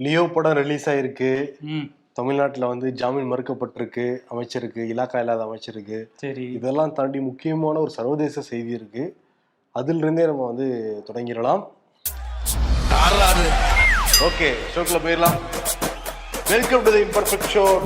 Leo படம் release ஆயிருக்கு. ம். தமிழ்நாட்டில் வந்து ஜாமீன் மறுக்கப்பட்டிருக்கு அமைச்சருக்கு இலாக்கா இல்லாத அமைச்சருக்கு. சரி. இதெல்லாம் தாண்டி முக்கியமான ஒரு சர்வதேச செய்தி இருக்கு. அதிலிருந்தே நம்ம வந்து தொடங்கிடலாம். ஓகே ஷோக்கில் போயிடலாம். Welcome to the imperfect show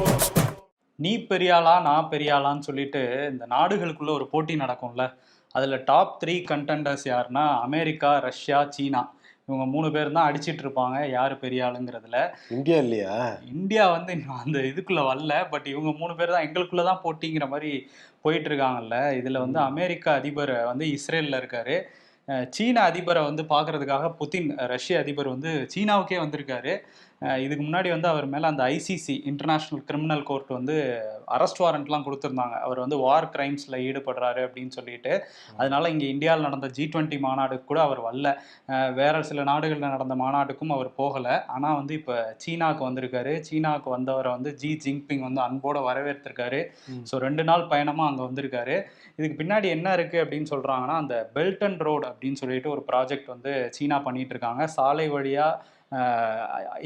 நீ பெரியாளா நான் பெரியாளான்னு சொல்லிட்டு இந்த நாடுகளுக்குள்ள ஒரு போட்டி நடக்கும்ல. அதுல டாப் த்ரீ கண்டெண்டர்ஸ் யாருன்னா அமெரிக்கா ரஷ்யா சீனா. இவங்க மூணு பேர் தான் அடிச்சிட்டு இருப்பாங்க யாரு பெரிய ஆளுங்கிறதுல. இந்தியா இல்லையா? இந்தியா வந்து அந்த இதுக்குள்ள வரல பட் இவங்க மூணு பேர் தான் எங்களுக்குள்ள தான் போட்டிங்கிற மாதிரி போயிட்டு இருக்காங்கல்ல. இதுல வந்து அமெரிக்க அதிபர் வந்து இஸ்ரேல்ல இருக்காரு. சீன அதிபரை வந்து பார்க்கறதுக்காக புதின் ரஷ்ய அதிபர் வந்து சீனாவுக்கே வந்திருக்காரு. இதுக்கு முன்னாடி வந்து அவர் மேல அந்த ஐசிசி இன்டர்நேஷனல் கிரிமினல் கோர்ட் வந்து அரெஸ்ட் வாரண்ட்லாம் கொடுத்துருந்தாங்க. அவர் வந்து வார் கிரைம்ஸ்ல ஈடுபடுறாரு அப்படின்னு சொல்லிட்டு. அதனால இங்க இந்தியாவில் நடந்த ஜி டுவெண்ட்டி மாநாடுக்கு கூட அவர் வரல. வேற சில நாடுகளில் நடந்த மாநாட்டுக்கும் அவர் போகல. ஆனா வந்து இப்ப சீனாக்கு வந்திருக்காரு. சீனாவுக்கு வந்தவரை வந்து ஜி ஜின்பிங் வந்து அன்போட வரவேற்றிருக்காரு. ஸோ ரெண்டு நாள் பயணமா அங்க வந்திருக்காரு. இதுக்கு பின்னாடி என்ன இருக்கு அப்படின்னு சொல்றாங்கன்னா அந்த பெல்ட் அண்ட் ரோடு அப்படின்னு சொல்லிட்டு ஒரு ப்ராஜெக்ட் வந்து சீனா பண்ணிட்டு இருக்காங்க. சாலை வழியா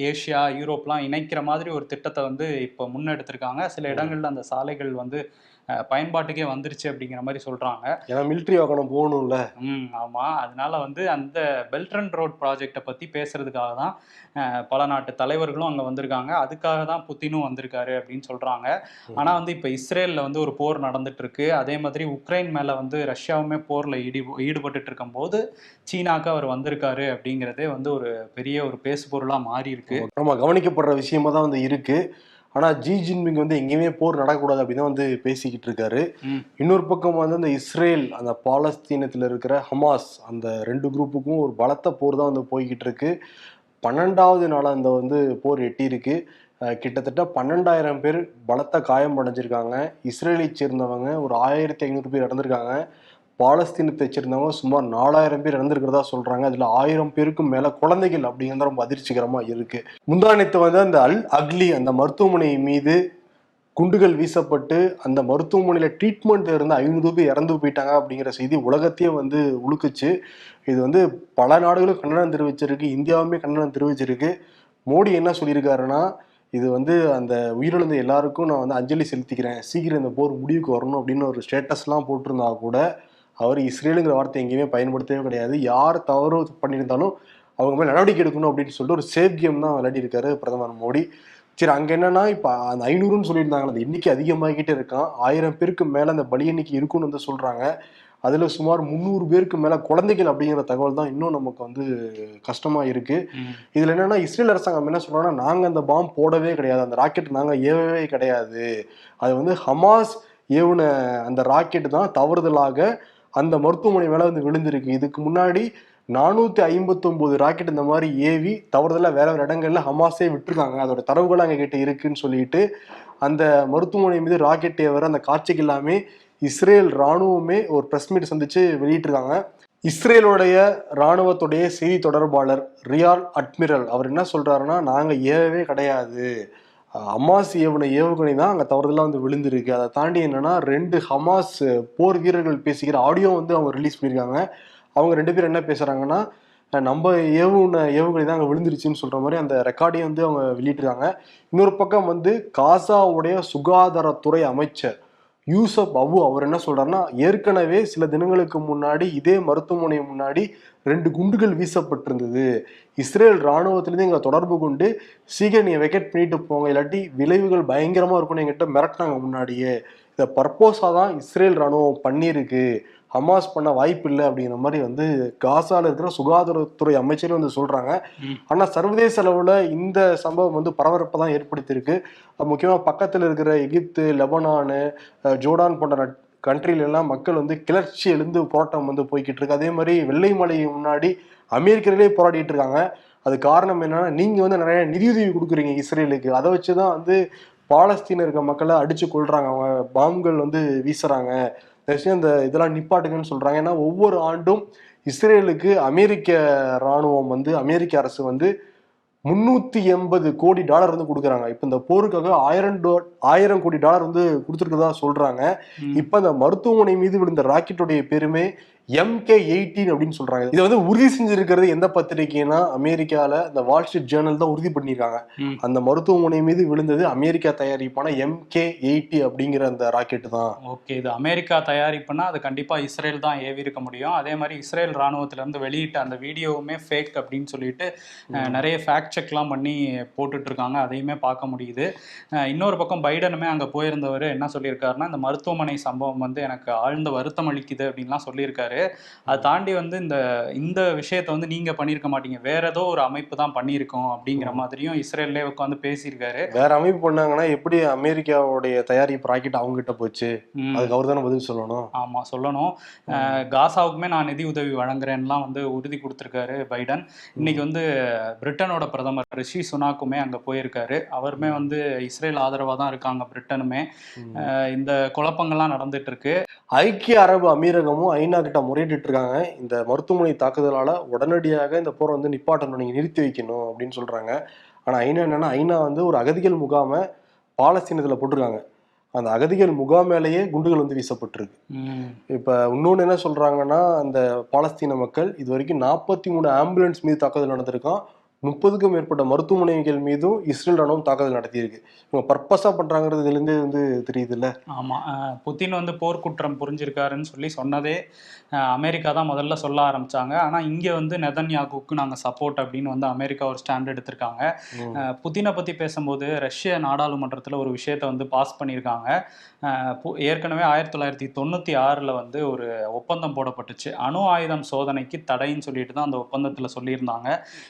ஏசியா யூரோப்லாம் இணைக்கிற மாதிரி ஒரு திட்டத்தை வந்து இப்போ முன்னெடுத்திருக்காங்க. சில இடங்கள்ல அந்த சாலைகள் வந்து பயன்பாட்டுக்கே வந்துருச்சு அப்படிங்கிற மாதிரி சொல்றாங்க. ஏன்னா மிலிட்ரி வாகனம் போகணும்ல. ம் ஆமா. அதனால வந்து அந்த பெல்ட் அண்ட் ரோட் ப்ராஜெக்டை பத்தி பேசுறதுக்காக தான் பல நாட்டு தலைவர்களும் அங்க வந்திருக்காங்க. அதுக்காக தான் புத்தினும் வந்திருக்காரு அப்படின்னு சொல்றாங்க. ஆனா வந்து இப்ப இஸ்ரேல்ல வந்து ஒரு போர் நடந்துட்டு இருக்கு அதே மாதிரி உக்ரைன் மேல வந்து ரஷ்யாவுமே போர்ல ஈடு ஈடுபட்டுட்டு இருக்கும்போது சீனாக்கு அவர் வந்திருக்காரு அப்படிங்கிறதே வந்து ஒரு பெரிய ஒரு பேசு பொருளா மாறி இருக்கு நம்ம கவனிக்கப்படுற விஷயமா தான் வந்து இருக்கு. ஆனா ஜி ஜின்பிங் வந்து எங்கேயுமே போர் நடக்கக்கூடாது அப்படின்னு வந்து பேசிக்கிட்டு இருக்காரு. இன்னொரு பக்கம் வந்து அந்த இஸ்ரேல் அந்த பாலஸ்தீனத்தில் இருக்கிற ஹமாஸ் அந்த ரெண்டு குரூப்புக்கும் ஒரு பலத்த போர் தான் வந்து போய்கிட்டு இருக்கு. பன்னெண்டாவது நாளாக அந்த வந்து போர் எட்டியிருக்கு. கிட்டத்தட்ட பன்னெண்டாயிரம் பேர் பலத்த காயம் அடைஞ்சிருக்காங்க. இஸ்ரேலை சேர்ந்தவங்க ஒரு ஆயிரத்தி ஐநூறு பேர் இறந்திருக்காங்க. பாலஸ்தீனத்தை தைச்சிருந்தவங்க சுமார் நாலாயிரம் பேர் இறந்துருக்கிறதா சொல்றாங்க. அதுல ஆயிரம் பேருக்கும் மேல குழந்தைகள் அப்படிங்கிறது ரொம்ப அதிர்ச்சிகரமா இருக்கு. முந்தானத்து வந்து அந்த அல் அக்லி அந்த மருத்துவமனை மீது குண்டுகள் வீசப்பட்டு அந்த மருத்துவமனையில் ட்ரீட்மெண்ட் இருந்த ஐநூறு பேர் இறந்து போயிட்டாங்க அப்படிங்கிற செய்தி உலகத்தையே வந்து உழுக்குச்சு இது வந்து பல நாடுகளும் கண்டனம் தெரிவிச்சிருக்கு இந்தியாவுமே கண்டனம் தெரிவிச்சிருக்கு. மோடி என்ன சொல்லியிருக்காருன்னா இது வந்து அந்த உயிரிழந்த எல்லாருக்கும் நான் வந்து அஞ்சலி செலுத்திக்கிறேன். சீக்கிரம் இந்த போர் முடிவுக்கு வரணும் அப்படின்னு ஒரு ஸ்டேட்டஸ்லாம் போட்டிருந்தா கூட அவர் இஸ்ரேலுங்கிற வார்த்தை எங்கேயுமே பயன்படுத்தவே கிடையாது. யார் தவறு பண்ணியிருந்தாலும் அவங்க மேலே நடவடிக்கை எடுக்கணும் அப்படின்னு சொல்லிட்டு ஒரு சேஃப் கேம் தான் விளையாடிருக்காரு பிரதமர் மோடி. சரி அங்கே என்னன்னா இப்போ அந்த ஐநூறுன்னு சொல்லியிருந்தாங்க. அந்த எண்ணிக்கை அதிகமாகிக்கிட்டே இருக்கான். ஆயிரம் பேருக்கு மேலே அந்த பலி எண்ணிக்கை இருக்குன்னு வந்து சொல்கிறாங்க அதில் சுமார் முந்நூறு பேருக்கு மேலே குழந்தைகள் அப்படிங்கிற தகவல் தான் இன்னும் நமக்கு வந்து கஷ்டமாக இருக்குது. இதுல என்னன்னா இஸ்ரேல் அரசாங்கம் என்ன சொல்றாங்கன்னா நாங்க அந்த பாம் போடவே கிடையாது. அந்த ராக்கெட் நாங்க ஏவவே கிடையாது. அது வந்து ஹமாஸ் ஏவுன அந்த ராக்கெட் தான் தவறுதலாக அந்த மருத்துவமனை மேலே வந்து விழுந்திருக்கு. இதுக்கு முன்னாடி நானூத்தி ஐம்பத்தொன்பது ராக்கெட் இந்த மாதிரி ஏவி தவறுதலாக வேற வேற இடங்கள்ல ஹமாஸே விட்டுருக்காங்க. அதோட தரவுகள் அங்கே கிட்ட இருக்குன்னு சொல்லிட்டு அந்த மருத்துவமனை மீது ராக்கெட் ஏவர அந்த காட்சிக்கு எல்லாமே இஸ்ரேல் ராணுவமே ஒரு ப்ரெஸ் மீட் சந்திச்சு வெளியிட்டிருக்காங்க. இஸ்ரேலுடைய ராணுவத்துடைய செய்தி தொடர்பாளர் ரியால் அட்மிரல் அவர் என்ன சொல்றாருன்னா நாங்கள் ஏவவே கிடையாது. ஹமாஸ் ஏவுன ஏவுகணை தான் அங்கே தவறுதெல்லாம் வந்து விழுந்திருக்கு. அதை தாண்டி என்னென்னா ரெண்டு ஹமாஸ் போர் வீரர்கள் பேசிக்கிற ஆடியோ வந்து அவங்க ரிலீஸ் பண்ணியிருக்காங்க அவங்க ரெண்டு பேரும் என்ன பேசுகிறாங்கன்னா நம்ம ஏவுன ஏவுகணை தான் அங்கே விழுந்துருச்சுன்னு சொல்கிற மாதிரி அந்த ரெக்கார்டையும் வந்து அவங்க வெளியிட்டிருக்காங்க. இன்னொரு பக்கம் வந்து காசாவுடைய சுகாதாரத்துறை அமைச்சர் யூசப் அபு அவர் என்ன சொல்றாருன்னா ஏற்கனவே சில தினங்களுக்கு முன்னாடி இதே மருத்துவமனை முன்னாடி ரெண்டு குண்டுகள் வீசப்பட்டிருந்தது. இஸ்ரேல் இராணுவத்திலேருந்து எங்களை தொடர்பு கொண்டு சீக்கிரம் நீங்கள் வெக்கெட் பண்ணிட்டு போங்க இல்லாட்டி விளைவுகள் பயங்கரமாக இருக்கும்னு எங்கிட்ட மிரட்டினாங்க முன்னாடியே. இதை பர்போஸாக தான் இஸ்ரேல் ராணுவம் பண்ணியிருக்கு. ஹமாஸ் பண்ண வாய்ப்பு இல்லை அப்படிங்கிற மாதிரி வந்து காசால இருக்கிற சுகாதாரத்துறை அமைச்சரே வந்து சொல்றாங்க. ஆனா சர்வதேச அளவுல இந்த சம்பவம் வந்து பரபரப்பை தான் ஏற்படுத்தியிருக்கு முக்கியமா பக்கத்துல இருக்கிற எகிப்து லெபனானு ஜோர்டான் போன்ற கண்ட்ரில எல்லாம் மக்கள் வந்து கிளர்ச்சி எழுந்து போராட்டம் வந்து போய்கிட்டு இருக்கு. அதே மாதிரி வெள்ளை மலை முன்னாடி அமெரிக்கர்களே போராடிட்டு இருக்காங்க. அது காரணம் என்னன்னா நீங்க வந்து நிறைய நிதியுதவி கொடுக்குறீங்க இஸ்ரேலுக்கு. அதை வச்சுதான் வந்து பாலஸ்தீன இருக்க மக்களை அடிச்சு கொள்றாங்க அவங்க பாம்புகள் வந்து வீசுறாங்க. தயவுசெய்து இந்த இதெல்லாம் நிப்பாட்டுங்கன்னு சொல்றாங்க. ஏன்னா ஒவ்வொரு ஆண்டும் இஸ்ரேலுக்கு அமெரிக்க ராணுவம் வந்து அமெரிக்க அரசு வந்து முன்னூத்தி எண்பது கோடி டாலர் வந்து கொடுக்குறாங்க. இப்ப இந்த போருக்காக ஆயிரம் டோ ஆயிரம் கோடி டாலர் வந்து கொடுத்துருக்கதா சொல்றாங்க. ம். இப்ப அந்த மருத்துவமனை மீது விழுந்த ராக்கெட்டுடைய பெருமை எம்கே எயிட்டீன் அப்படின்னு சொல்றாங்க. இதை வந்து உறுதி செஞ்சிருக்கிறது எந்த பத்திரிகைனா அமெரிக்கால இந்த வால் ஸ்ட்ரீட் ஜேர்னல் தான் உறுதி பண்ணியிருக்காங்க. அந்த மருத்துவமனை மீது விழுந்தது அமெரிக்கா தயாரிப்பான எம்கே எயிட்டி அப்படிங்கிற அந்த ராக்கெட் தான். ஓகே இது அமெரிக்கா தயாரிப்புனா அது கண்டிப்பா இஸ்ரேல் தான் ஏவி இருக்க முடியும். அதே மாதிரி இஸ்ரேல் ராணுவத்துல இருந்து வெளியிட்ட அந்த வீடியோவுமே ஃபேக் அப்படின்னு சொல்லிட்டு நிறைய ஃபேக்ட் செக்லாம் பண்ணி போட்டுட்டு இருக்காங்க. அதையுமே பார்க்க முடியுது. இன்னொரு பக்கம் பைடனுமே அங்க போயிருந்தவர் என்ன சொல்லியிருக்காருன்னா இந்த மருத்துவமனை சம்பவம் வந்து எனக்கு ஆழ்ந்த வருத்தம் அளிக்குது அப்படின்லாம் சொல்லியிருக்காரு. அதை தாண்டி வந்து இந்த இந்த விஷயத்தை வந்து நீங்க பண்ணியிருக்க மாட்டீங்க. வேற ஏதோ ஒரு அமைப்பு தான் பண்ணியிருக்கோம் அப்படிங்கிற மாதிரியும் இஸ்ரேல்லே உட்காந்து பேசியிருக்காரு. வேற அமைப்பு பண்ணாங்கன்னா எப்படி அமெரிக்காவுடைய தயாரிப்பு ராக்கெட் அவங்க கிட்ட போச்சு. அதுக்கு அவர் தானே பதில் சொல்லணும்? ஆமா சொல்லணும். காசாவுக்குமே நான் நிதி உதவி வழங்குறேன்லாம் வந்து உறுதி கொடுத்திருக்காரு பைடன். இன்னைக்கு வந்து பிரிட்டனோட பிரதமர் ரிஷி சுனாக்குமே அங்க போயிருக்காரு. அவருமே வந்து இஸ்ரேல் ஆதரவா தான் இருக்காங்க பிரிட்டனுமே. இந்த குழப்பங்கள்லாம் நடந்துட்டு இருக்கு ஐக்கிய அரபு அமீரகமும் ஐநா கிட்ட முறையிட்டு இருக்காங்க இந்த மருத்துவமனை தாக்குதலால உடனடியாக இந்த போரை வந்து நிப்பாட்டணும் நீங்க நிறுத்தி வைக்கணும் அப்படின்னு சொல்றாங்க. ஆனா ஐநா என்னன்னா ஐநா வந்து ஒரு அகதிகள் முகாமை பாலஸ்தீனத்துல போட்டிருக்காங்க. அந்த அகதிகள் முகாம் மேலேயே குண்டுகள் வந்து வீசப்பட்டிருக்கு. இப்ப இன்னொன்னு என்ன சொல்றாங்கன்னா அந்த பாலஸ்தீன மக்கள் இது வரைக்கும் நாற்பத்தி மூணு ஆம்புலன்ஸ் மீது தாக்குதல் நடந்திருக்கான். முப்பதுக்கும் மேற்பட்ட மருத்துவமனைகள் மீதும் இஸ்ரேல் ராணுவம் தாக்குதல் நடத்தியிருக்கு. இவங்க பர்பஸா பண்றாங்கிறது இதுல இருந்தே வந்து தெரியுது இல்ல ஆமா. அஹ் புதின் வந்து போர்க்குற்றம் புரிஞ்சிருக்காருன்னு சொல்லி சொன்னதே அமெரிக்கா தான் முதல்ல சொல்ல ஆரம்பிச்சாங்க. ஆனா இங்க வந்து நெதன்யாகுக்கு நாங்க சப்போர்ட் அப்படின்னு வந்து அமெரிக்கா ஒரு ஸ்டாண்ட் எடுத்திருக்காங்க. அஹ் புதினை பத்தி பேசும்போது ரஷ்ய நாடாளுமன்றத்துல ஒரு விஷயத்தை வந்து பாஸ் பண்ணியிருக்காங்க. ஏற்கனவே ஆயிரத்தி தொள்ளாயிரத்தி தொண்ணூத்தி ஆறுல வந்து ஒரு ஒப்பந்தம் போடப்பட்டுச்சு. அணு ஆயுதம் சோதனைக்கு தடைன்னு சொல்லிட்டு தான் அந்த ஒப்பந்தத்துல சொல்லியிருந்தாங்க.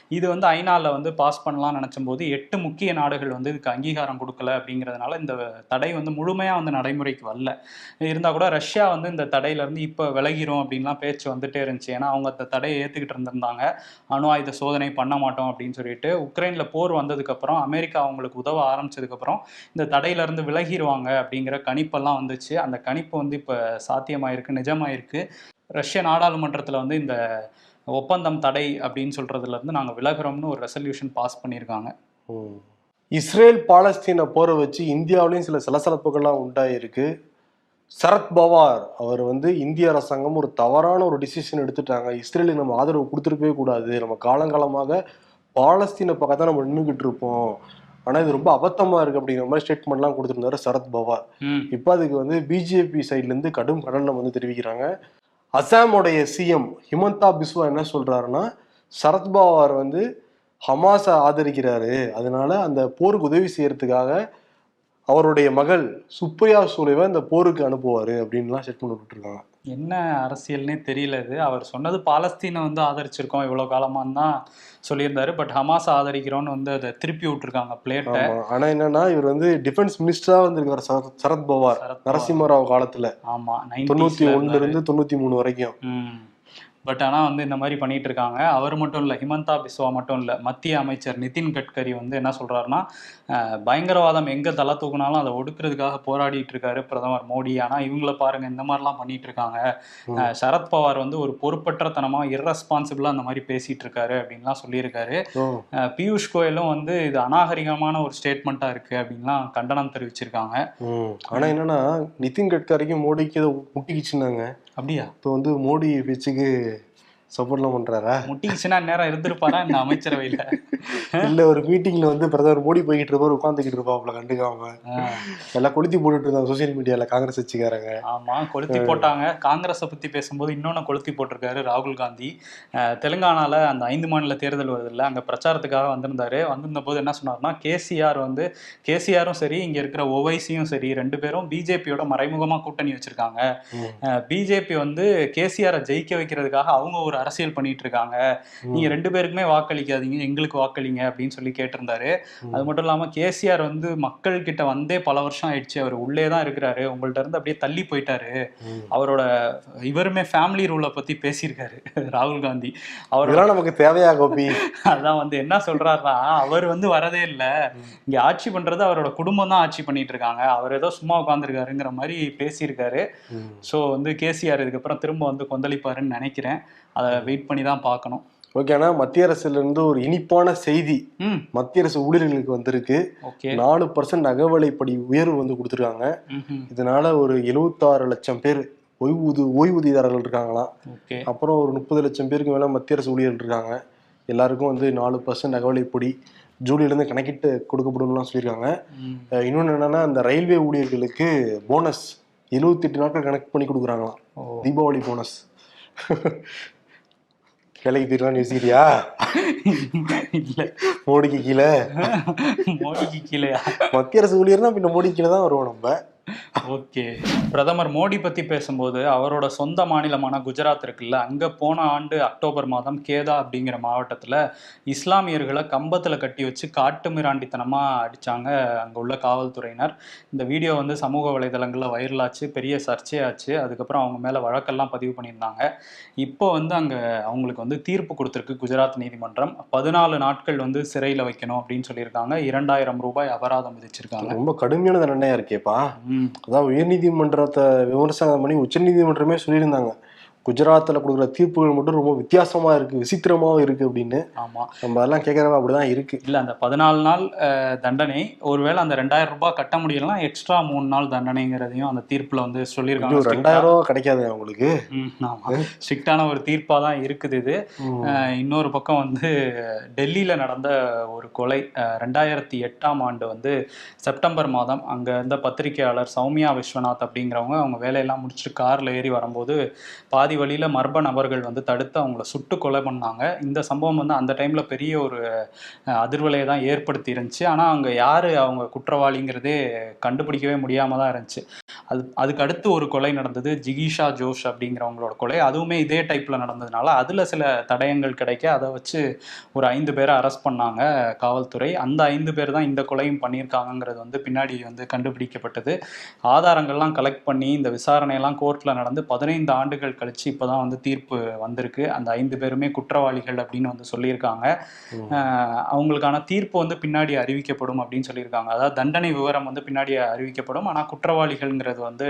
இது வந்து ஐநால வந்து பாஸ் பண்ணலாம்னு நினைச்சபோது எட்டு முக்கிய நாடுகள் வந்து இதுக்கு அங்கீகாரம் கொடுக்கல அப்படிங்கிறதுனால இந்த தடை வந்து முழுமையாக வந்து நடைமுறைக்கு வரல. இருந்தால் கூட ரஷ்யா வந்து இந்த தடையிலேருந்து இப்போ விலகிறோம் அப்படின்லாம் பேச்சு வந்துட்டே இருந்துச்சு. ஏன்னா அவங்க அந்த தடையை ஏற்றுக்கிட்டு இருந்திருந்தாங்க. அணு ஆயுத சோதனை பண்ண மாட்டோம் அப்படின்னு சொல்லிட்டு உக்ரைனில் போர் வந்ததுக்கப்புறம் அமெரிக்கா அவங்களுக்கு உதவ ஆரம்பிச்சதுக்கப்புறம் இந்த தடையிலேருந்து விலகிடுவாங்க அப்படிங்கிற கணிப்பெல்லாம் வந்துச்சு. அந்த கணிப்பு வந்து இப்போ சாத்தியமாயிருக்கு நிஜமாயிருக்கு. ரஷ்ய நாடாளுமன்றத்தில் வந்து இந்த ஒப்பந்தம் தடை அப்படின்னு சொல்றதுல இருந்து நாங்க விலகுறோம்னு ஒரு ரெசல்யூஷன் பாஸ் பண்ணியிருக்காங்க. இஸ்ரேல் பாலஸ்தீன போரை வச்சு இந்தியாவிலையும் சில சலசலப்புகள்லாம் உண்டாயிருக்கு. சரத் பவார் அவர் வந்து இந்திய அரசாங்கம் ஒரு தவறான ஒரு டிசிஷன் எடுத்துட்டாங்க. இஸ்ரேலுக்கு நம்ம ஆதரவு கொடுத்துருக்கவே கூடாது. நம்ம காலங்காலமாக பாலஸ்தீன பக்கம் தான் நம்ம நின்றுக்கிட்டு இருப்போம். ஆனா இது ரொம்ப அபத்தமா இருக்கு அப்படிங்கிற மாதிரி ஸ்டேட்மெண்ட்லாம் கொடுத்துருந்தாரு சரத் பவார். இப்போ அதுக்கு வந்து பிஜேபி சைட்லேருந்து கடும் கண்டனம் வந்து தெரிவிக்கிறாங்க. அசாமோடைய சிஎம் ஹிமந்தா பிஸ்வா என்ன சொல்கிறாருன்னா சரத்பவார் வந்து ஹமாஸை ஆதரிக்கிறாரு. அதனால அந்த போருக்கு உதவி செய்யறதுக்காக அவருடைய மகள் சுப்ரியா சூலைவை அந்த போருக்கு அனுப்புவார் அப்படின்லாம் ஸ்டேட்மெண்ட் விட்டுருக்காங்க. என்ன அரசியல்னே தெரியல இது. அவர் சொன்னது பாலஸ்தீனை வந்து ஆதரிச்சிருக்கோம் இவ்வளவு காலமான்னு தான் சொல்லியிருந்தாரு. பட் ஹமாஸ் ஆதரிக்கிறோம்னு வந்து அதை திருப்பி விட்டுருக்காங்க பிளேட்டை ஆமா. ஆனா என்னன்னா இவர் வந்து டிஃபென்ஸ் மினிஸ்டரா வந்திருக்காரு சரத் பவார் நரசிம்மராவ் காலத்துல. ஆமா தொண்ணூத்தி 90s ல ஒண்ணுல இருந்து தொண்ணூத்தி மூணு வரைக்கும். பட் ஆனால் வந்து இந்த மாதிரி பண்ணிட்டு இருக்காங்க. அவர் மட்டும் இல்லை ஹிமந்தா பிஸ்வா மட்டும் இல்லை மத்திய அமைச்சர் நிதின் கட்கரி வந்து என்ன சொல்றாருன்னா அஹ், பயங்கரவாதம் எங்க தலை தூக்குனாலும் அதை ஒடுக்குறதுக்காக போராடிட்டு இருக்காரு பிரதமர் மோடி. ஆனால் இவங்கள பாருங்க இந்த மாதிரிலாம் பண்ணிட்டு இருக்காங்க. சரத்பவார் வந்து ஒரு பொறுப்பற்றத்தனமா இரஸ்பான்சிபிளா அந்த மாதிரி பேசிட்டு இருக்காரு அப்படின்லாம் சொல்லியிருக்காரு. பியூஷ் கோயலும் வந்து இது அநாகரிகமான ஒரு ஸ்டேட்மெண்ட்டா இருக்கு அப்படின்லாம் கண்டனம் தெரிவிச்சிருக்காங்க. ம். ஆனா என்னன்னா நிதின் கட்கரிக்கும் மோடிக்கு ஏதோ முட்டிக்கிச்சுன்னாங்க அப்படியா? இப்போ வந்து மோடி பேச்சுக்கு சப்போர்ட்லாம் பண்றாரா? முட்டிச்சுன்னா நேரம் இருந்திருப்பாரா இந்த அமைச்சரவையில? இல்ல ஒரு மீட்டிங்ல வந்து பிரதமர் மோடி போய்கிட்டு இருப்பாரு உட்காந்துக்கிட்டு இருப்பாப்ல கண்டுக்காம. எல்லாம் கொளுத்தி போட்டுட்டு இருந்தாங்க சோசியல் மீடியால காங்கிரஸ் கட்சிக்காரங்க. ஆமா கொளுத்தி போட்டாங்க. காங்கிரஸை பத்தி பேசும்போது இன்னொன்னு கொளுத்தி போட்டிருக்காரு ராகுல் காந்தி. தெலுங்கானால அந்த ஐந்து மாநில தேர்தல் வருது இல்ல அங்க பிரச்சாரத்துக்காக வந்திருந்தாரு. வந்திருந்த போது என்ன சொன்னார்னா கேசிஆர் வந்து கேசிஆரும் சரி இங்க இருக்கிற ஓவைசியும் சரி ரெண்டு பேரும் பிஜேபியோட மறைமுகமா கூட்டணி வச்சிருக்காங்க. பிஜேபி வந்து கேசிஆரை ஜெயிக்க வைக்கிறதுக்காக அவங்க ஒரு அரசியல் பண்ணிட்டு இருக்காங்க நீங்க ரெண்டு பேருக்குமே வாக்களிக்காதீங்க எங்களுக்கு வாக்களிங்க அப்படின்னு சொல்லி கேட்டிருந்தாரு. அது மட்டும் இல்லாம கேசிஆர் வந்து மக்கள் கிட்ட வந்தே பல வருஷம் ஆயிடுச்சு. அவர் உள்ளே தான் இருக்கிறாரு. உங்கள்ட்ட இருந்து அப்படியே தள்ளி போயிட்டாரு. அவரோட இவருமே ஃபேமிலி ரூலை பத்தி பேசியிருக்காரு ராகுல் காந்தி. அவர் நமக்கு தேவையா கோபி? அதான் வந்து என்ன சொல்றாருன்னா அவர் வந்து வரதே இல்லை. இங்க ஆட்சி பண்றது அவரோட குடும்பம் தான் ஆட்சி பண்ணிட்டு இருக்காங்க அவர் ஏதோ சும்மா உட்காந்துருக்காருங்கிற மாதிரி பேசியிருக்காரு. ஸோ வந்து கேசிஆர் இதுக்கப்புறம் திரும்ப வந்து கொந்தளிப்பாருன்னு நினைக்கிறேன். அதை வெயிட் பண்ணி தான் பார்க்கணும். ஓகே ஆனா மத்திய அரசுல இருந்து ஒரு இனிப்பான செய்தி மத்திய அரசு ஊழியர்களுக்கு வந்திருக்கு. நாலு பர்சன்ட் அகவலைப்படி உயர்வு வந்து கொடுத்துருக்காங்க. இதனால ஒரு எழுபத்தாறு லட்சம் பேர் ஓய்வூது ஓய்வூதியதாரர்கள் இருக்காங்களாம் அப்புறம் ஒரு முப்பது லட்சம் பேருக்கு மேலே மத்திய அரசு ஊழியர்கள் இருக்காங்க. எல்லாருக்கும் வந்து நாலு பர்சன்ட் அகவலைப்பொடி ஜூலைலேருந்து கணக்கிட்டு கொடுக்கப்படும்லாம் சொல்லியிருக்காங்க. இன்னொன்று என்னன்னா இந்த ரயில்வே ஊழியர்களுக்கு போனஸ் எழுபத்தெட்டு நாட்கள் கணக்கு பண்ணி கொடுக்குறாங்களாம். தீபாவளி போனஸ் வேலைக்கு தீரலாம்னு யோசிக்கிறியா? இல்ல. மோடிக்கு கீழே. மோடிக்கு கீழேயா? மத்திய அரசு ஊழியர்னா பின்ன மோடிக்கு கீழே தான் வருவோம் நம்ம. ஓகே. பிரதமர் மோடி பத்தி பேசும்போது அவரோட சொந்த மாநிலமான குஜராத் இருக்குல்ல அங்க போன ஆண்டு அக்டோபர் மாதம் கேதா அப்படிங்கிற மாவட்டத்துல இஸ்லாமியர்களை கம்பத்துல கட்டி வச்சு காட்டு மிராண்டித்தனமா அடிச்சாங்க அங்க உள்ள காவல்துறையினர். இந்த வீடியோ வந்து சமூக வலைதளங்கள்ல வைரலாச்சு பெரிய சர்ச்சையாச்சு. அதுக்கப்புறம் அவங்க மேல வழக்கெல்லாம் பதிவு பண்ணியிருந்தாங்க. இப்போ வந்து அங்க அவங்களுக்கு வந்து தீர்ப்பு கொடுத்திருக்கு குஜராத் நீதிமன்றம். பதினாலு நாட்கள் வந்து சிறையில வைக்கணும் அப்படின்னு சொல்லியிருக்காங்க. இரண்டாயிரம் ரூபாய் அபராதம் விதிச்சிருக்காங்க. ரொம்ப கடுமையான தண்டனையா இருக்கேப்பா. அதான் உயர்நீதிமன்றத்தை விமர்சனம் பண்ணி உச்சநீதிமன்றமே சொல்லியிருந்தாங்க. குஜராத்தில் கொடுக்குற தீர்ப்புகள் மட்டும் ரொம்ப வித்தியாசமா இருக்கு விசித்திரமாவும் இருக்கு அப்படின்னு ஆமா. நம்ம அதெல்லாம் கேட்கறப்ப அப்படிதான் இருக்கு. இல்ல அந்த பதினாலு நாள் தண்டனை ஒருவேளை அந்த ரெண்டாயிரம் ரூபாய் கட்ட முடியலன்னா எக்ஸ்ட்ரா மூணு நாள் தண்டனைங்கிறதையும் அந்த தீர்ப்புல வந்து சொல்லியிருக்காங்க. ரெண்டாயிரம் ரூபா கிடைக்காது அவங்களுக்கு. ஸ்ட்ரிக்டான ஒரு தீர்ப்பா தான் இருக்குது இது. இன்னொரு பக்கம் வந்து டெல்லியில நடந்த ஒரு கொலை ரெண்டாயிரத்தி எட்டாம் ஆண்டு வந்து செப்டம்பர் மாதம் அங்க இருந்த பத்திரிகையாளர் சௌமியா விஸ்வநாத் அப்படிங்கிறவங்க அவங்க வேலையெல்லாம் முடிச்சுட்டு கார்ல ஏறி வரும்போது பாதி வழியில மர்ம நபர்கள் வந்து தடுத்து அவங்கள சுட்டு கொலை பண்ணாங்க. இந்த சம்பவம் வந்து அந்த டைமில் பெரிய ஒரு அதிர்வலையை தான் ஏற்படுத்தி இருந்துச்சு. ஆனால் அவங்க யார் அவங்க குற்றவாளிங்கிறதே கண்டுபிடிக்கவே முடியாம தான் இருந்துச்சு. அது அதுக்கு அடுத்து ஒரு கொலை நடந்தது ஜிகிஷா ஜோஷ் அப்படிங்கிறவங்களோட கொலை. அதுவுமே இதே டைப்பில் நடந்ததுனால அதில் சில தடயங்கள் கிடைக்க அதை வச்சு ஒரு ஐந்து பேரை அரெஸ்ட் பண்ணாங்க காவல்துறை. அந்த ஐந்து பேர் தான் இந்த கொலையும் பண்ணியிருக்காங்கங்கிறது வந்து பின்னாடி வந்து கண்டுபிடிக்கப்பட்டது. ஆதாரங்கள்லாம் கலெக்ட் பண்ணி இந்த விசாரணையெல்லாம் கோர்ட்டில் நடந்து பதினைந்து ஆண்டுகள் கழிச்சு இப்போதான் வந்து தீர்ப்பு வந்திருக்கு. அந்த ஐந்து பேருமே குற்றவாளிகள் அப்படின்னு வந்து சொல்லியிருக்காங்க. அவங்களுக்கான தீர்ப்பு வந்து பின்னாடி அறிவிக்கப்படும் அப்படின்னு சொல்லியிருக்காங்க. அதாவது தண்டனை விவரம் வந்து பின்னாடி அறிவிக்கப்படும். ஆனால் குற்றவாளிகள்ங்கிறது வந்து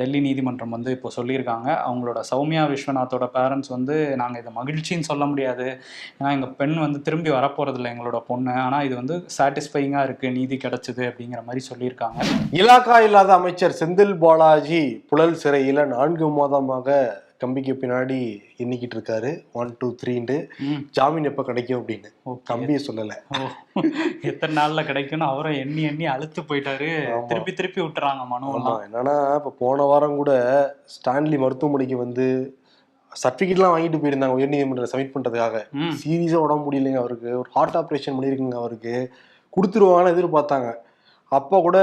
டெல்லி நீதிமன்றம் வந்து இப்போ சொல்லியிருக்காங்க. அவங்களோட சௌமியா விஸ்வநாத்தோட பேரண்ட்ஸ் வந்து நாங்கள் இதை மகிழ்ச்சின்னு சொல்ல முடியாது. ஏன்னா எங்கள் பெண் வந்து திரும்பி வரப்போறதில்ல எங்களோட பொண்ணு. ஆனால் இது வந்து சாட்டிஸ்ஃபைங்காக இருக்குது நீதி கிடைச்சது அப்படிங்கிற மாதிரி சொல்லியிருக்காங்க. இலாக்கா இல்லாத அமைச்சர் செந்தில் பாலாஜி புழல் சிறையில நான்கு மாதமாக கம்பிக்கு பின்னாடி எண்ணிக்கிட்டு இருக்காரு. ஒன் டூ த்ரீன்ட்டு ம். ஜாமீன் எப்ப கிடைக்கும் அப்படின்னு. கம்பியை சொல்லல. எத்தனை நாள்ல கிடைக்கும்னு அவரை எண்ணி எண்ணி அழுத்து போயிட்டாரு. திருப்பி திருப்பி விட்டுறாங்க மனுவெல்லாம் என்னன்னா இப்ப போன வாரம் கூட ஸ்டான்லி மருத்துவமனைக்கு வந்து சர்டிஃபிகேட்லாம் வாங்கிட்டு போயிருந்தாங்க உயர்நீதிமன்றம் சப்மிட் பண்றதுக்காக. ம். சீரியஸா உடம்பு முடியலைங்க அவருக்கு. ஒரு ஹார்ட் ஆப்ரேஷன் பண்ணியிருக்குங்க அவருக்கு. கொடுத்துருவாங்கன்னு எதிர்பார்த்தாங்க. அப்போ கூட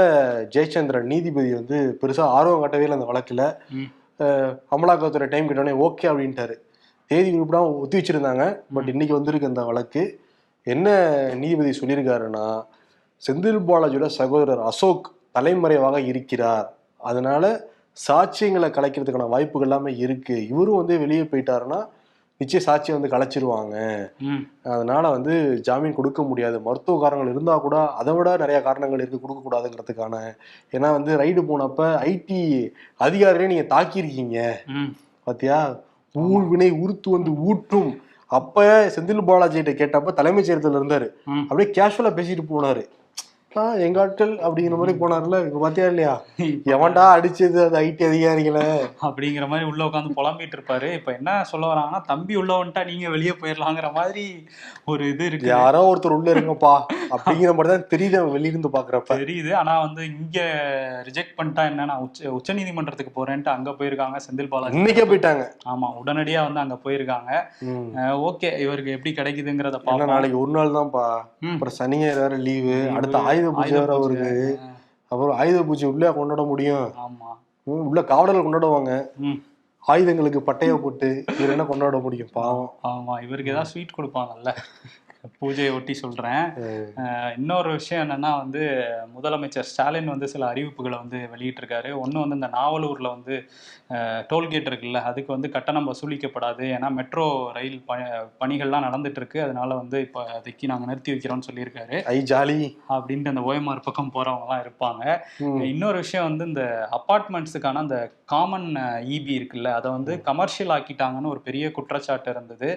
ஜெயச்சந்திரன் நீதிபதி வந்து பெருசா ஆர்வம் காட்டவே இல்லை அந்த வழக்குல. அமலாக்கத்துறை டைம் கேட்டோடனே ஓகே அப்படின்ட்டாரு. தேதி குறிப்பிடாம ஒத்தி வச்சிருந்தாங்க. பட் இன்னைக்கு வந்திருக்கு அந்த வழக்கு. என்ன நீதிபதி சொல்லியிருக்காருன்னா செந்தில் பாலாஜியோட சகோதரர் அசோக் தலைமறைவாக இருக்கிறார். அதனால சாட்சியங்களை கலைக்கிறதுக்கான வாய்ப்புகள் எல்லாமே இருக்கு. இவரும் வந்து வெளியே போயிட்டாருன்னா நிச்சயம் சாட்சியை வந்து கலைச்சிருவாங்க. அதனால வந்து ஜாமீன் கொடுக்க முடியாது. மருத்துவ காரணங்கள் இருந்தா கூட அதை விட நிறைய காரணங்கள் இருக்கு கொடுக்க கூடாதுங்கிறதுக்கான. ஏன்னா வந்து ரைடு போனப்ப ஐடி அதிகாரிகளே நீங்க தாக்கியிருக்கீங்க. ம். பாத்தியா? ஊழ்வினை உருத்து வந்து ஊற்றும். அப்ப செந்தில் பாலாஜிகிட்ட கேட்டப்ப தலைமைச் செயலகத்துல இருந்தாரு. அப்படியே கேஷுவலா பேசிட்டு போனாரு. ஆ, எங்க ஆட்கள் அப்படிங்கிற மாதிரி போனார்ல? இங்க பாத்தியா இல்லையா? எவன்டா அடிச்சது? அது ஐடி அதிகாரிகளை. அப்படிங்கிற மாதிரி உள்ள உட்காந்து புலம்பிட்டு இருப்பாரு. இப்ப என்ன சொல்ல வராங்கன்னா தம்பி உள்ள வந்துட்டா நீங்க வெளியே போயிடலாங்கிற மாதிரி ஒரு இது இருக்கு யாரோ ஒருத்தர் உள்ள இருங்கப்பா. அப்படிங்கிற மாதிரி தான் தெரியுது வெளியிருந்து பாக்குறப்ப. தெரியுது. ஆனா வந்து இங்க ரிஜெக்ட் பண்ணிட்டா என்னன்னா உச்ச உச்ச நீதிமன்றத்துக்கு போறேன்ட்டு அங்க போயிருக்காங்க செந்தில் பாலாஜி. இன்னைக்கே போயிட்டாங்க. ஆமா உடனடியா வந்து அங்க போயிருக்காங்க. ஓகே இவருக்கு எப்படி கிடைக்குதுங்கிறத பார்ப்போம். நாளைக்கு ஒரு நாள் தான்ப்பா. அப்புறம் சனி ஞாயிறு வேற லீவு. அடுத்த ஆயுத பூஜை. வருது. அப்புறம் ஆயுத பூஜை உள்ளே கொண்டாட முடியும். உள்ள காவலர்கள் கொண்டாடுவாங்க. ஆயுதங்களுக்கு பட்டைய போட்டு இவர் என்ன கொண்டாட முடியும்? பாவம். ஆமா இவருக்கு ஏதாவது ஸ்வீட் கொடுப்பாங்கல்ல. பூஜையை ஒட்டி சொல்றேன். அஹ் இன்னொரு விஷயம் என்னன்னா வந்து முதலமைச்சர் ஸ்டாலின் வந்து சில அறிவிப்புகளை வந்து வெளியிட்டிருக்காரு. ஒன்று வந்து இந்த நாவலூர்ல வந்து டோல்கேட் இருக்குல்ல அதுக்கு வந்து கட்டணம் வசூலிக்கப்படாது. ஏன்னா மெட்ரோ ரயில் ப பணிகள்லாம் நடந்துட்டு இருக்கு அதனால வந்து இப்போ அதுக்கு நாங்கள் நிறுத்தி வைக்கிறோம்னு சொல்லியிருக்காரு. ஐ ஜாலி. அப்படின்ட்டு அந்த ஓஎம்ஆர் பக்கம் போறவங்கலாம் இருப்பாங்க. ம். இன்னொரு விஷயம் வந்து இந்த அப்பார்ட்மெண்ட்ஸுக்கான அந்த காமன் இபி இருக்குல்ல அதை வந்து கமர்ஷியல் ஆக்கிட்டாங்கன்னு ஒரு பெரிய குற்றச்சாட்டு இருந்தது.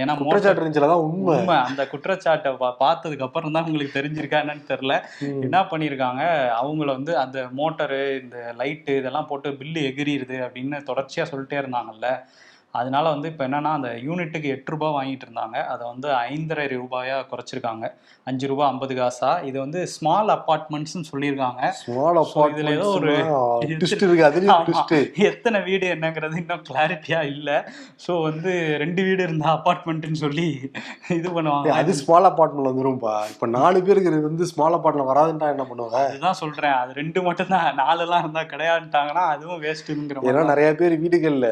ஏன்னா குற்றச்சாட்டு இருந்துச்சுலதான் உண்மை. உண்மை. அந்த குற்றச்சாட்டை பார்த்ததுக்கு அப்புறம் தான் உங்களுக்கு தெரிஞ்சிருக்கா என்னன்னு தெரியல. என்ன பண்ணியிருக்காங்க? அவங்கள வந்து அந்த மோட்டரு இந்த லைட்டு இதெல்லாம் போட்டு பில்லு எகிரிடுது அப்படின்னு தொடர்ச்சியாக சொல்லிட்டே இருந்தாங்கல்ல. அதனால வந்து இப்போ என்னன்னா அந்த யூனிட்டுக்கு எட்டு ரூபாய் வாங்கிட்டு இருந்தாங்க. அதை வந்து ஐந்தரை ரூபாயா குறைச்சிருக்காங்க. அஞ்சு ரூபாய் ஐம்பது காசா. இது வந்து ஸ்மால் அப்பார்ட்மெண்ட்ஸ்னு சொல்லியிருக்காங்க. ஸ்மால் இதுல ஏதோ ஒரு எத்தனை வீடு என்னங்கிறது இன்னும் கிளாரிட்டியா இல்லை. ஸோ வந்து ரெண்டு வீடு இருந்தா அப்பார்ட்மெண்ட்னு சொல்லி இது பண்ணுவாங்க. அது ஸ்மால் அபார்ட்மெண்ட் வந்துரும்பா இப்ப நாலு பேருக்கு வந்து ஸ்மால் அபார்ட்மெண்ட் வராதுன்றா என்ன பண்ணுவாங்க? அதுதான் சொல்றேன். அது ரெண்டு மட்டும் தான் நாலுலாம் இருந்தா கிடையாதுட்டாங்கன்னா அதுவும் வேஸ்ட்டுங்கிற ஏன்னா நிறைய பேர் வீடுகள்ல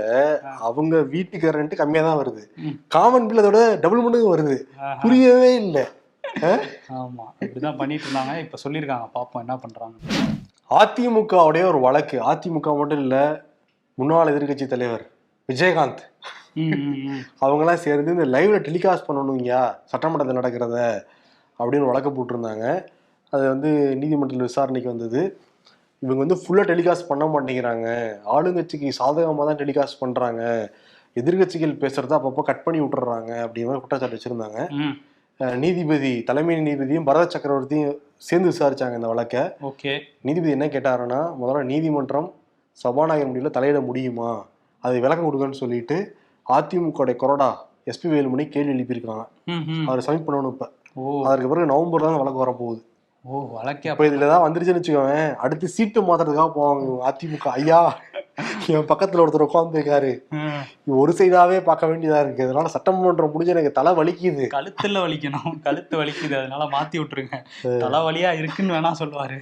அவங்க வீட்டுக்கு ரெண்ட் கம்மியா தான் வருது. காமன் பில் அதோட டபுள் மடங்கு வருது. புரியவே இல்ல. ஆமா இப்படிதான் பண்ணிட்டு இருந்தாங்க. இப்ப சொல்லியிருக்காங்க. பாப்போம் என்ன பண்றாங்க. அதிமுகவுடைய ஒரு வழக்கு. அதிமுக மட்டும் இல்ல முன்னாள் எதிர்க்கட்சி தலைவர் விஜயகாந்த். அவங்கெல்லாம் சேர்ந்து இந்த லைவ்ல டெலிகாஸ்ட் பண்ணணுங்கயா சட்டமன்றத்தில் நடக்கிறத அப்படின்னு ஒரு வழக்கு போட்டிருந்தாங்க. அது வந்து நீதிமன்றத்தில் விசாரணைக்கு வந்தது. இவங்க வந்து ஃபுல்லாக டெலிகாஸ்ட் பண்ண மாட்டேங்கிறாங்க. ஆளுங்கட்சிக்கு சாதகமாக தான் டெலிகாஸ்ட் பண்ணுறாங்க எதிர்க்கட்சிகள் பேசுறத அப்பப்போ கட் பண்ணி விட்டுறாங்க அப்படிங்கிற மாதிரி குற்றச்சாட்டு வச்சுருந்தாங்க. நீதிபதி தலைமை நீதிபதியும் பரத சக்கரவர்த்தியும் சேர்ந்து விசாரிச்சாங்க இந்த வழக்கை. ஓகே. நீதிபதி என்ன கேட்டாருன்னா முதல்ல நீதிமன்றம் சபாநாயகர் முடிவில் தலையிட முடியுமா? அதை விளக்கம் கொடுங்கன்னு சொல்லிட்டு அதிமுக கொறடா எஸ்பி வேலுமணி கேள்வி எழுப்பியிருக்காங்க அவர் சப்மிட் பண்ணணும் இப்போ. அதற்கு பிறகு நவம்பர் தான் வழக்கு வரப்போகுது. ஓ வழக்கே இப்போ இதுல தான் வந்துருச்சுன்னு வச்சுக்கோங்க அடுத்து சீட்டு மாத்துறதுக்காக போவாங்க அதிமுக. ஐயா. என் பக்கத்துல ஒருத்தர் உட்காந்துருக்காரு ம். ஒரு சைடாவே பார்க்க வேண்டியதா இருக்கு. அதனால சட்டமன்றம் முடிஞ்சு எனக்கு தலை வலிக்குது. கழுத்துல வலிக்கணும். கழுத்து வலிக்குது. அதனால மாத்தி விட்டுருங்க. தலைவலியா இருக்குன்னு வேணா சொல்லுவாரு.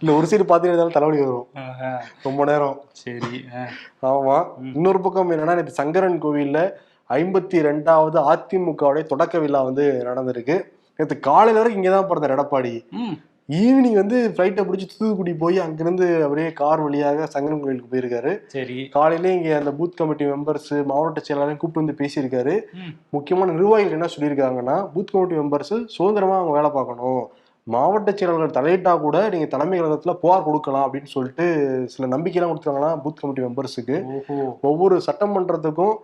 இல்ல ஒரு சைடு இருந்தாலும் தலைவலி வரும். ரொம்ப நேரம். சரி. ஆமா. இன்னொரு பக்கம் என்னன்னா நேற்று சங்கரன் கோவில்ல ஐம்பத்தி ரெண்டாவது அதிமுகவுடைய தொடக்க விழா வந்து நடந்திருக்கு. நேற்று காலையில வரைக்கும் இங்கே தான் பிறந்தார் எடப்பாடி ஈவினிங் வந்து ஃப்ளைட்டை பிடிச்சி தூத்துக்குடி போய் அங்கிருந்து அப்படியே கார் வழியாக சங்கரன் கோவிலுக்கு போயிருக்காரு. சரி. காலையிலே இங்கே அந்த பூத் கமிட்டி மெம்பர்ஸ் மாவட்ட செயலாளரையும் கூப்பிட்டு வந்து பேசியிருக்காரு. முக்கியமான நிர்வாகிகள் என்ன சொல்லியிருக்காங்கன்னா பூத் கமிட்டி மெம்பர்ஸ் சுதந்திரமா அவங்க வேலை பார்க்கணும். மாவட்ட செயலாளர்கள் தலையிட்டா கூட நீங்க தலைமை கழகத்துல புகார் கொடுக்கலாம் அப்படின்னு சொல்லிட்டு சில நம்பிக்கைலாம் கொடுத்துருக்காங்கன்னா பூத் கமிட்டி மெம்பர்ஸுக்கு ஒவ்வொரு சட்டமன்றத்துக்கும்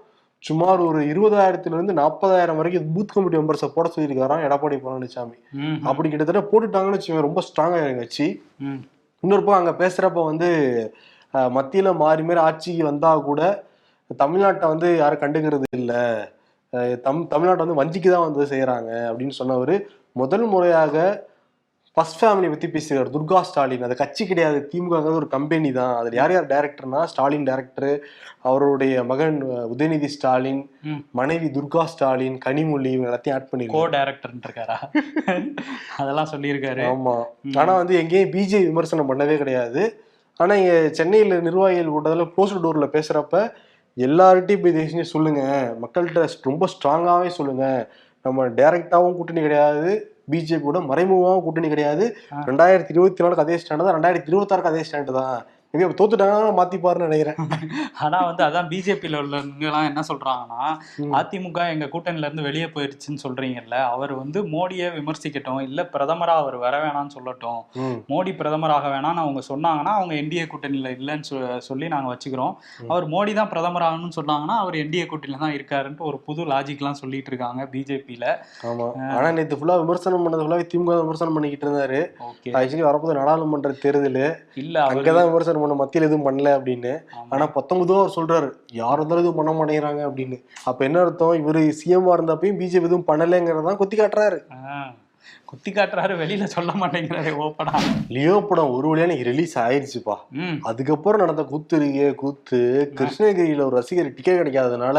சுமார் ஒரு இருபதாயிரத்துல இருந்து நாற்பதாயிரம் வரைக்கும் பூத் கமிட்டி மெம்பர்ஸை போட சொல்லியிருக்காராம். எடப்பாடி பழனிசாமி அப்படி கிட்டத்தட்ட போட்டுட்டாங்கன்னு வச்சுக்கோங்க ரொம்ப ஸ்ட்ராங்கா கட்சி. ம். இன்னொரு பக்கம் அங்க பேசுறப்ப வந்து மத்தியில மாறி மாறி ஆட்சிக்கு வந்தா கூட தமிழ்நாட்டை வந்து யாரும் கண்டுக்கிறது இல்லை. தம் தமிழ்நாட்டை வந்து வஞ்சிக்கு தான் வந்து செய்யறாங்க அப்படின்னு சொன்னவர் முதல் முறையாக ஃபர்ஸ்ட் ஃபேமிலி பத்தி பேசுகிறார் துர்கா ஸ்டாலின். அது கட்சி கிடையாது. திமுக ஒரு கம்பெனி தான். அதில் யார் யார் டேரக்டர்னா ஸ்டாலின் டேரக்டர் அவருடைய மகன் உதயநிதி ஸ்டாலின். மனைவி துர்கா ஸ்டாலின் கனிமொழி இவங்க எல்லாத்தையும் ஆட் கோ பண்ணிருக்காங்க டைரக்டர் இருக்காரா அதெல்லாம் சொல்லியிருக்காரு. ஆமா. ஆனா வந்து எங்கேயும் பிஜே விமர்சனம் பண்ணவே கிடையாது. ஆனா இங்க சென்னையில நிர்வாகிகள் கூட்டத்தில் க்ளோஸ் டோர்ல பேசுறப்ப எல்லார்ட்டையும் போய் தயவு செஞ்சு சொல்லுங்க. மக்கள்கிட்ட ரொம்ப ஸ்ட்ராங்காவே சொல்லுங்க. நம்ம டைரக்டாவும் கூட்டணி கிடையாது. பிஜேபி கூட மறைமுகமாகவும் கூட்டணி கிடையாது. ரெண்டாயிரத்தி இருபத்தி நாலுக்கு அதே ஸ்டாண்டு தான். ரெண்டாயிரத்தி இருபத்தாறுக்கு அதே ஸ்டாண்டு தான். அப்ப தோத்துட்டாங்கன்னா மாத்திப்பாருன்னு நினைக்கிறேன். ஆனா வந்து அதான் பிஜேபியில உள்ளவங்க எல்லாம் என்ன சொல்றாங்கன்னா. அதிமுக எங்க கூட்டணில இருந்து வெளியே போயிருச்சுன்னு சொல்றீங்கல்ல அவர் வந்து மோடியை விமர்சிக்கட்டும் இல்ல பிரதமரா அவர் வர வேணாம்னு சொல்லட்டும். மோடி பிரதமராக வேணாம்னு அவங்க சொன்னாங்கன்னா அவங்க என்டிஏ கூட்டணியில இல்லைன்னு சொல்லி நாங்க வச்சுக்கிறோம். அவர் மோடி தான் பிரதமர் ஆகணும்னு சொன்னாங்கன்னா அவர் என்டிஏ கூட்டணியில தான் இருக்காருன்ட்டு ஒரு புது லாஜிக்லாம் சொல்லிட்டு இருக்காங்க பிஜேபியில ஆமா. ஆனா நேத்து ஃபுல்லா விமர்சனம் பண்ணது ஃபுல்லாவே திமுக விமர்சனம் பண்ணிக்கிட்டு இருந்தாரு. ஆக்சுவலி வரப்போது நாடாளுமன்ற தேர்தல். இல்ல அங்கதான் விமர்சனம் பண்ண மத்தியில் எதுவும் பண்ணல அப்படின்னு. ஆமா. ஆனா பத்தொன்பதும் அவர் சொல்றாரு யார் இருந்தாலும் எதுவும் பண்ண மாட்டேங்கிறாங்க அப்படின்னு. அப்ப என்ன அர்த்தம்? இவரு சிஎம் இருந்தப்பையும் பிஜேபி எதுவும் பண்ணலைங்கிறதான் குத்தி காட்டுறாரு. குத்தி காட்டுறாரு வெளியில சொல்ல மாட்டேங்கிறாரு ஓப்பனா. லியோ படம் ஒரு வழியான ரிலீஸ் ஆயிருச்சுப்பா. ம். அதுக்கப்புறம் நடந்த கூத்து இருக்கே கூத்து கிருஷ்ணகிரியில ஒரு ரசிகர் டிக்கெட் கிடைக்காதனால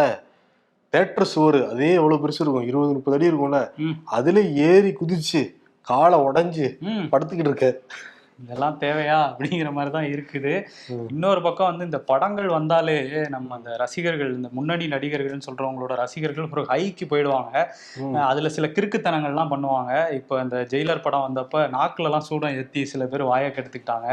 தேட்டர் சுவர் அதே எவ்வளவு பெருசு இருக்கும் இருபது முப்பது அடி இருக்கும்ல. அதுல ஏறி குதிச்சு காலை உடைஞ்சு படுத்துக்கிட்டு இருக்க. இதெல்லாம் தேவையா அப்படிங்கிற மாதிரி தான் இருக்குது. இன்னொரு பக்கம் வந்து இந்த படங்கள் வந்தாலே நம்ம அந்த ரசிகர்கள் இந்த முன்னணி நடிகர்கள்னு சொல்றவங்களோட ரசிகர்கள் ஒரு ஹைக்கு போயிடுவாங்க. அதுல சில கிறுக்குத்தனங்கள்லாம் பண்ணுவாங்க. இப்போ இந்த ஜெயிலர் படம் வந்தப்ப நாக்குல எல்லாம் சூடம் ஏத்தி சில பேர் வாயை கெடுத்துக்கிட்டாங்க.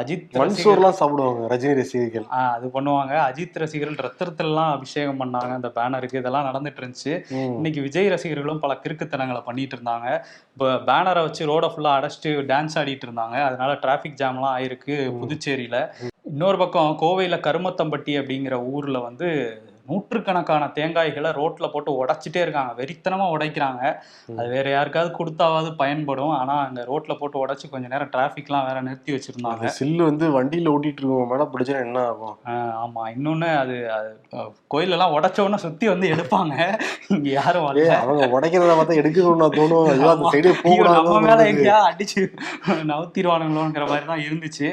அஜித் மன்சூர்லாம் சாப்பிடுவாங்க ரஜினி ரசிகர்கள் அது பண்ணுவாங்க. அஜித் ரசிகர்கள் ரத்தத்திலாம் அபிஷேகம் பண்ணாங்க. அந்த பேனருக்கு இதெல்லாம் நடந்துட்டு இருந்துச்சு. இன்னைக்கு விஜய் ரசிகர்களும் பல கிறுக்குத்தனங்களை பண்ணிட்டு இருந்தாங்க இப்போ பேனரை வச்சு ரோட ஃபுல்லா அடைச்சிட்டு டான்ஸ் ஆடிட்டு இருந்தாங்க அதனால டிராஃபிக் ஜாம்லாம் ஆயிருக்கு புதுச்சேரியில. இன்னொரு பக்கம் கோவையில கருமத்தம்பட்டி அப்படிங்கிற ஊர்ல வந்து நூற்றுக்கணக்கான தேங்காய்களை ரோட்ல போட்டு உடைச்சிட்டே இருக்காங்க. வெறித்தனமா உடைக்கிறாங்க. அது வேற யாருக்காவது கொடுத்தாவது பயன்படும். ஆனா அங்க ரோட்ல போட்டு உடைச்சு கொஞ்ச நேரம் டிராபிக்லாம் வேற நிறுத்தி வச்சிருந்தாங்க. சில்லு வந்து வண்டியில ஓட்டிட்டு இருக்கவங்க மேல பிடிச்சா என்ன ஆகும்? ஆஹ் ஆமா. இன்னொன்னு அது கோயிலெல்லாம் உடைச்ச உடனே சுத்தி வந்து எடுப்பாங்க. இங்க யாரும் வரல. அவங்க உடைக்கிறத பார்த்தா எடுக்கணும்னா தோணும். அந்த. சைடே நம்ம மேல எங்கேயா அடிச்சு நவுத்திடுவானுங்களோங்கிற மாதிரி தான் இருந்துச்சு.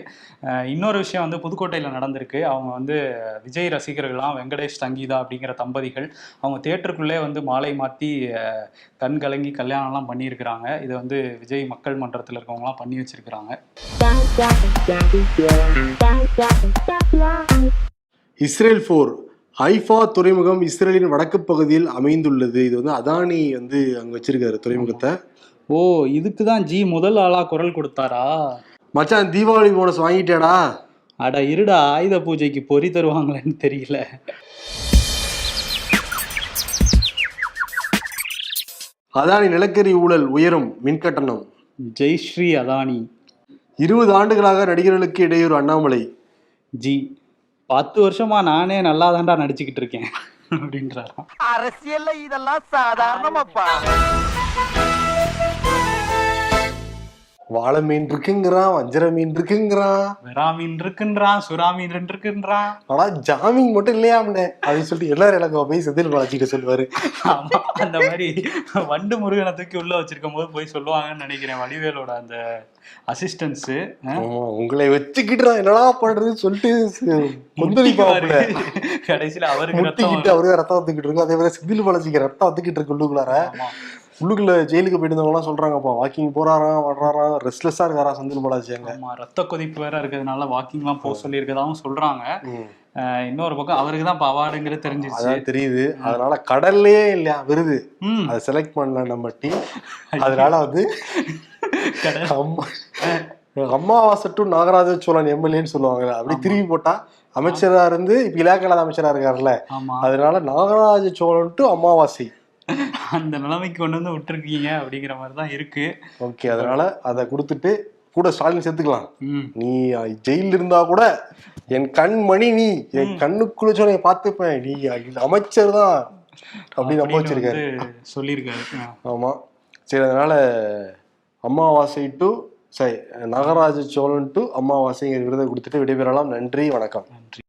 இன்னொரு விஷயம் வந்து புதுக்கோட்டையில நடந்திருக்கு. அவங்க வந்து விஜய் ரசிகர்கள்லாம் வெங்கடேஷ் சங்கீதா அப்படிங்கிற தம்பதிகள் அவங்க தேட்டருக்குள்ளே வந்து மாலை மாத்தி அஹ், கண் கலங்கி கல்யாணம்லாம் பண்ணியிருக்கிறாங்க. இதை வந்து விஜய் மக்கள் மன்றத்தில் இருக்கவங்கலாம் பண்ணி வச்சிருக்கிறாங்க. இஸ்ரேல் போர். ஐஃபா துறைமுகம் இஸ்ரேலின் வடக்கு பகுதியில் அமைந்துள்ளது. இது வந்து அதானி வந்து அங்க வச்சிருக்காரு துறைமுகத்தை. ஓ இதுக்கு தான் ஜி முதல் ஆளா குரல் கொடுத்தாரா? மச்சான் தீபாவளி போனஸ் வாங்கிட்டேடா. அட இருடா ஆயுத பூஜைக்கு பொறி தருவாங்களேன்னு தெரியல. அதானி நிலக்கரி ஊழல் உயரும் மின்கட்டணம். ஜெய்ஸ்ரீ அதானி. இருபது ஆண்டுகளாக நடிகர்களுக்கு இடையூறு அண்ணாமலை. ஜி பத்து வருஷமா நானே நல்லா தான்டா நடிச்சுக்கிட்டு இருக்கேன் அப்படின்றாராம். அரசியல்ல இதெல்லாம் சாதாரணமாப்பா. வாழை மீன் இருக்குங்கிறான் வஞ்சர மீன் இருக்குங்கிறான் வெறாமீன் இருக்குன்றான் சுறாமீன் இருக்குன்றான் ஆனா ஜாமீன் மட்டும் இல்லையாம்னே அப்படின்னு சொல்லிட்டு எல்லாரும் எனக்கு போய் செந்தில் பாலாஜிட்ட சொல்லுவாரு. ஆமா அந்த மாதிரி வண்டு முருகனை தூக்கி உள்ள வச்சிருக்கும் போது போய் சொல்லுவாங்கன்னு நினைக்கிறேன் வடிவேலோட அந்த அசிஸ்டன்ஸ் உங்களை வச்சுக்கிட்டு என்னடா பண்றதுன்னு சொல்லிட்டு கடைசியில அவருக்கு அவரே ரத்தம் வந்துக்கிட்டு இருக்கும். அதே மாதிரி செந்தில் பாலாஜிக்கு ரத்தம் வந்துக்கிட்டு இருக்கு உள்ளுக்குள்ளார. உள்ளுக்குள்ள ஜெயிலுக்கு போயிட்டு இருந்தவங்க சொல்றாங்கப்பா வாக்கிங் போறாராம் வர்றாராம் ரெஸ்ட்லெஸ்ஸா இருக்காரா செந்தில் பாலாஜி அங்க. ரத்த கொதிப்பு வேற இருக்கிறதுனால வாக்கிங்லாம் போக சொல்லி இருக்கதாவும் சொல்றாங்க. இன்னொரு பக்கம் அவருக்கு தான் இப்போ அவார்டுங்கிறது தெரிஞ்சிருச்சு. அதான் தெரியுது. அதனால கடல்லையே இல்லையா விருது. அதை செலக்ட் பண்ணல நம்ம டீம் அதனால வந்து அம்மா அம்மாவாசை டு நாகராஜ சோழன் எம்எல்ஏன்னு சொல்லுவாங்கல்ல அப்படி திருப்பி போட்டா அமைச்சரா இருந்து இப்ப இலாக்கலாத அமைச்சரா இருக்காருல்ல. அதனால நாகராஜ சோழன் டு அமாவாசை அந்த நிலைமைக்கு கொண்டு வந்து விட்டுருக்கீங்க அப்படிங்கிற மாதிரி தான் இருக்கு. ஓகே அதனால அதை கொடுத்துட்டு கூட ஸ்டாலின் சேர்த்துக்கலாம் நீ ஜெயில இருந்தா கூட என் கண் மணி நீ என் கண்ணுக்குள்ள சொன்ன பார்த்துப்பேன். நீ அமைச்சர் தான் அப்படின்னு நம்ப வச்சிருக்காரு சொல்லியிருக்காரு. ஆமா. சரி அதனால அமாவாசை டு சரி நாகராஜ சோழன் டு அமாவாசைங்கிற விருதை கொடுத்துட்டு விடைபெறலாம். நன்றி வணக்கம்.